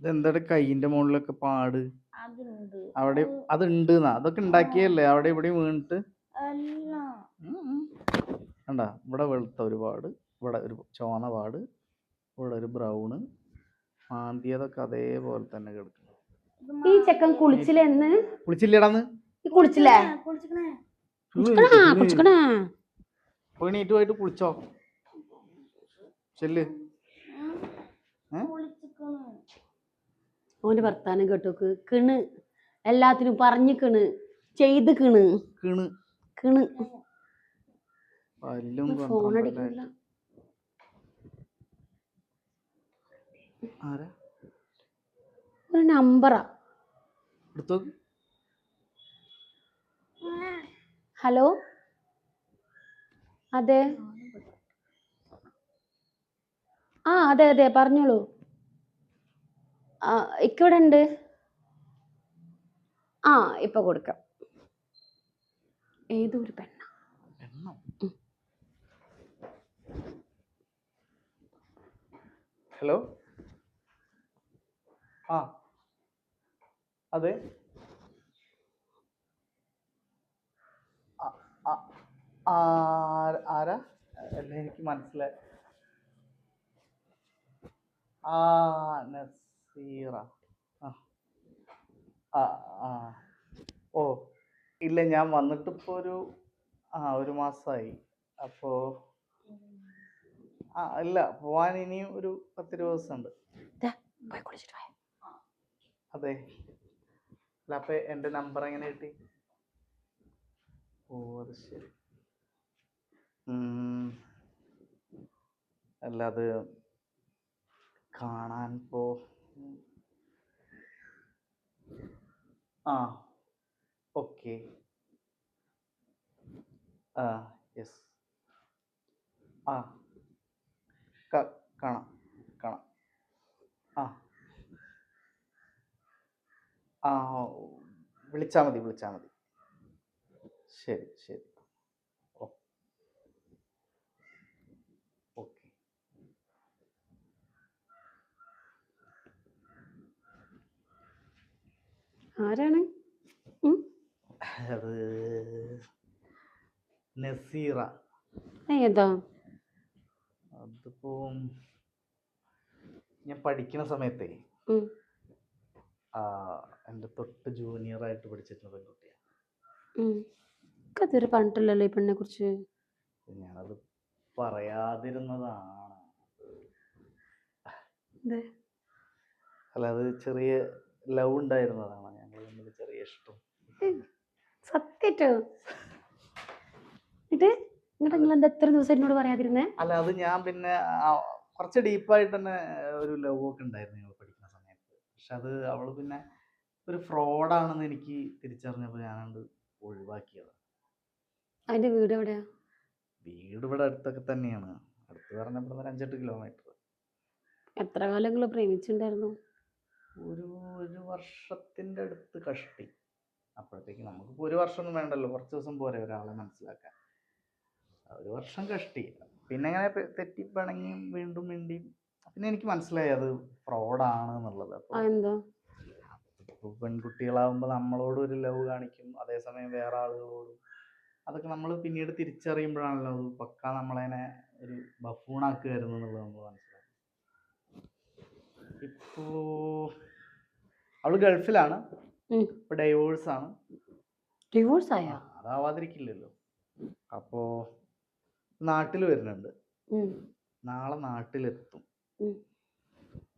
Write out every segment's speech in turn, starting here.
ഇതെന്താടെ കൈയിന്റെ മുകളിലൊക്കെ പാട്? അതുണ്ട്. അവിടെ അത് ഉണ്ട് അതൊക്കെ ഉണ്ടാക്കിയല്ലേ? അവിടെ ഇവിടെ വീണിട്ട്? അല്ല. കണ്ട ഇവിടെ വെളുത്ത ഒരു പാട് ഇവിടെ ഒരു ചോന പാട്. ഇവിടെ ഒരു ബ്രൗണ്. മാന്തിയതൊക്കെ അതേപോലെ തന്നെ കിടക്കുന്നു ഇത് ഈ ചെക്കൻ കുളിച്ചില്ലെന്ന് കുളിച്ചില്ലടാന്ന് ഈ കുളിച്ചില്ലേ? പോയിട്ട് കുളിച്ചോ? ചെല്ല്. ഏ? ഓന്റെ വർത്താനം കേട്ടോക്ക്. കിണ്. എല്ലാത്തിനും പറഞ്ഞിക്കണ് ചെയ്ത് കിണ്. കിണ്. കിണ്. ഫോൺ ഒരു നമ്പറാ. ഹലോ? അതെ. ആ അതെ അതെ പറഞ്ഞോളൂ. ഇക്കിവിടെ ഉണ്ട് ആ ഇപ്പൊ കൊടുക്കാം. ഏതൊരു പെണ്ണ. എണ്ണോ ഹലോ? ആ അതെ? ആരാ അല്ല എനിക്ക് മനസ്സിലായി. ആ നസീറ ആ. ആ ആ. ഓ ഇല്ല ഞാൻ വന്നിട്ട് ഇപ്പൊ ഒരു ആ ഒരു മാസമായി അപ്പോൾ ആ ഇല്ല പോവാൻ ഇനിയും ഒരു പത്തിരുപത് ദിവസമുണ്ട്. അതെ. അല്ല അപ്പൊ എന്റെ നമ്പർ എങ്ങനെ കിട്ടി? ഓ അത് ശരി. അല്ല അത് കാണാൻ പോ. ആ ഓക്കെ ആ യെസ് ആ കാണാം കാണാം. ആ. ആ വിളിച്ചാൽ മതി വിളിച്ചാൽ മതി. ശരി ശരി ഓ ഓക്കെ ആരാണ്? നസീറ. ഏതാ? അതിപ്പോ ഞാൻ പഠിക്കുന്ന സമയത്തെ എന്റെ തൊട്ട് ജൂനിയർ ആയിട്ട് പഠിച്ചിരുന്ന പെൺകുട്ടിയാണ് പറഞ്ഞിട്ടില്ലല്ലോ ഈ പെണ്ണെ കുറിച്ച്. ഞാനത് പറയാതിരുന്നതാണ്. അല്ല അത് ചെറിയ ലവ് ഉണ്ടായിരുന്നതാണ്. ഇഷ്ടം. സത്യട്ടോ എന്നിട്ട് എന്നിട്ട് നിങ്ങൾ എന്താ എത്ര ദിവസം എന്നോട് പറയാതിരുന്നേ അല്ല അത് ഞാൻ പിന്നെ കുറച്ച് ഡീപ്പായിട്ട് തന്നെ ഒരു ലവ് ഒക്കെ ഉണ്ടായിരുന്നു ഞങ്ങൾ പഠിക്കുന്ന സമയത്ത്. പക്ഷെ അത് അവൾ പിന്നെ ഒരു ഫ്രോഡാണെന്ന് എനിക്ക് തിരിച്ചറിഞ്ഞപ്പോൾ ഞാനത് ഒഴിവാക്കിയത്. അതിന്റെ വീട് എവിടെയാ? വീട് ഇവിടെ അടുത്തൊക്കെ തന്നെയാണ്. അടുത്ത് പറഞ്ഞാൽ ഇവിടെ ഒരു അഞ്ചെട്ട് കിലോമീറ്റർ എത്ര കാലം നിങ്ങൾ പ്രേമിച്ചിട്ടുണ്ടായിരുന്നു? ഒരു ഒരു വർഷത്തിന്റെ അടുത്ത് കഷ്ടി. അപ്പോഴത്തേക്ക് നമുക്കിപ്പോൾ ഒരു വർഷമൊന്നും വേണ്ടല്ലോ. കുറച്ച് ദിവസം പോരെ ഒരാളെ മനസ്സിലാക്കാൻ. ഒരു വർഷം കഷ്ടി. പിന്നെ അങ്ങനെ തെറ്റി പിണങ്ങി വീണ്ടും മിണ്ടിയും. പിന്നെ എനിക്ക് മനസ്സിലായി അത് ഫ്രോഡാണ് എന്നുള്ളത്. അപ്പോൾ ഇപ്പോൾ പെൺകുട്ടികളാവുമ്പോൾ നമ്മളോട് ഒരു ലവ് കാണിക്കും. അതേസമയം വേറെ ആളുകളോടും അതൊക്കെ നമ്മൾ പിന്നീട് തിരിച്ചറിയുമ്പോഴാണല്ലോ അത് പക്ക നമ്മളതിനെ ഒരു ബഫൂണാക്കുമായിരുന്നു എന്നുള്ളത് നമ്മൾ മനസ്സിലാക്കും ഇപ്പോ അവൾ ഗൾഫിലാണ്. ഇപ്പൊ ഡൈവോഴ്സ് ആണ്. ഡിവോഴ്സ് ആയാ? അതാവാതിരിക്കില്ലല്ലോ. അപ്പോ നാട്ടിൽ വരുന്നുണ്ട്. ഉം. നാളെ നാട്ടിലെത്തും. ഉം.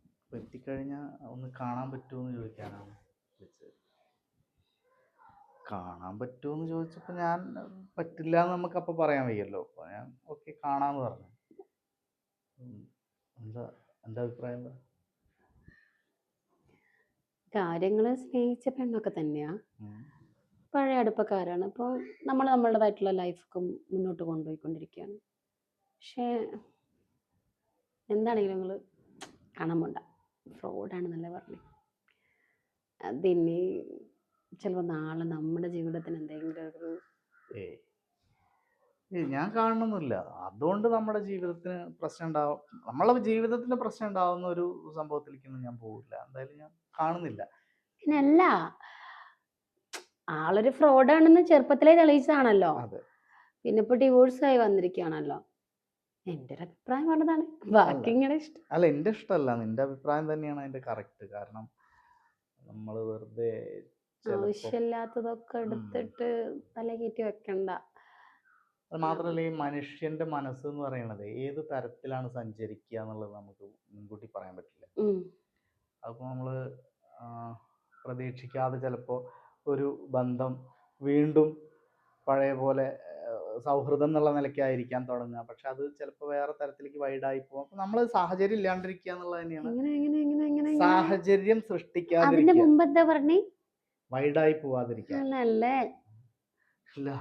അപ്പൊ എത്തിക്കഴിഞ്ഞാൽ ഒന്ന് കാണാൻ പറ്റുമോ എന്ന് ചോദിക്കാനാണ് വിളിച്ചത്. കാണാൻ പറ്റുമോ എന്ന് ചോദിച്ചപ്പോൾ ഞാൻ പറ്റില്ല എന്ന് നമുക്ക് അപ്പൊ പറയാൻ വയ്യല്ലോ. അപ്പൊ ഞാൻ ഓക്കെ കാണാന്ന് പറഞ്ഞു. ഉം. എന്താ എന്റെ അഭിപ്രായം? എന്താ കാര്യങ്ങൾ സ്നേഹിച്ച പെണ്ണൊക്കെ തന്നെയാ. പഴയ അടുപ്പക്കാരാണ്. അപ്പോൾ നമ്മൾ നമ്മളുടേതായിട്ടുള്ള ലൈഫൊക്കെ മുന്നോട്ട് കൊണ്ടുപോയിക്കൊണ്ടിരിക്കുകയാണ് പക്ഷേ എന്താണെങ്കിലും നിങ്ങൾ കാണാൻ പോണ്ട ഫ്രോഡാണെന്നല്ലേ പറഞ്ഞു. അതിനി ചിലപ്പോൾ നാളെ നമ്മുടെ ജീവിതത്തിന് എന്തെങ്കിലും ഒരു ഞാൻ കാണുന്നില്ല അതുകൊണ്ട് നമ്മുടെ ജീവിതത്തിന് പ്രശ്നം ഉണ്ടാവും. നമ്മളെ ജീവിതത്തിന് പ്രശ്നം ഉണ്ടാവുന്ന ഒരു സംഭവത്തിലേക്കൊന്നും ഞാൻ പോകില്ല എന്തായാലും ഞാൻ കാണുന്നില്ല. പിന്നെ അല്ല ആളൊരു ഫ്രോഡാണെന്ന് ചെറുപ്പത്തിലേ തെളിയിച്ചതാണല്ലോ. പിന്നെ ഇപ്പൊ ഡിവോഴ്സ് ആയി വന്നിരിക്കുകയാണല്ലോ. എന്റെ ഒരു അഭിപ്രായം പറഞ്ഞതാണ്. ബാക്കി ഇങ്ങനെ ഇഷ്ടം? അല്ല എന്റെ ഇഷ്ടമല്ല. നിന്റെ അഭിപ്രായം തന്നെയാണ് അതിന്റെ കറക്റ്റ്. കാരണം നമ്മൾ വെറുതെ ആവശ്യമില്ലാത്തതൊക്കെ എടുത്തിട്ട് തല കയറ്റി വെക്കണ്ട. അത് മാത്രമല്ല ഈ മനുഷ്യന്റെ മനസ്സ് എന്ന് പറയുന്നത് ഏത് തരത്തിലാണ് സഞ്ചരിക്കുക എന്നുള്ളത് നമുക്ക് മുൻകൂട്ടി പറയാൻ പറ്റില്ല. അപ്പോൾ നമ്മൾ പ്രതീക്ഷിക്കാതെ ചിലപ്പോ ഒരു ബന്ധം വീണ്ടും പഴയ പോലെ സൗഹൃദം എന്നുള്ള നിലയ്ക്കായിരിക്കാൻ തുടങ്ങുക. പക്ഷെ അത് ചിലപ്പോ വേറെ തരത്തിലേക്ക് വൈഡായി പോകും. അപ്പൊ നമ്മൾ സാഹചര്യം ഇല്ലാണ്ടിരിക്കുക എന്നുള്ളത് തന്നെയാണ്? സാഹചര്യം സൃഷ്ടിക്കാതിരിക്കുക. വൈഡായി പോവാതിരിക്കുക.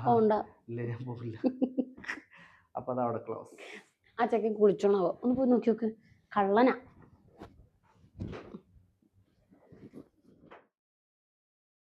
പോണ്ട. ഇല്ല ഞാൻ പോകില്ല അപ്പോൾ അതവിടെ ക്ലോസ്. ആ ചെക്കൻ കുളിച്ചോണാവോ ഒന്ന് പോയി നോക്കി നോക്ക് കള്ളനാ.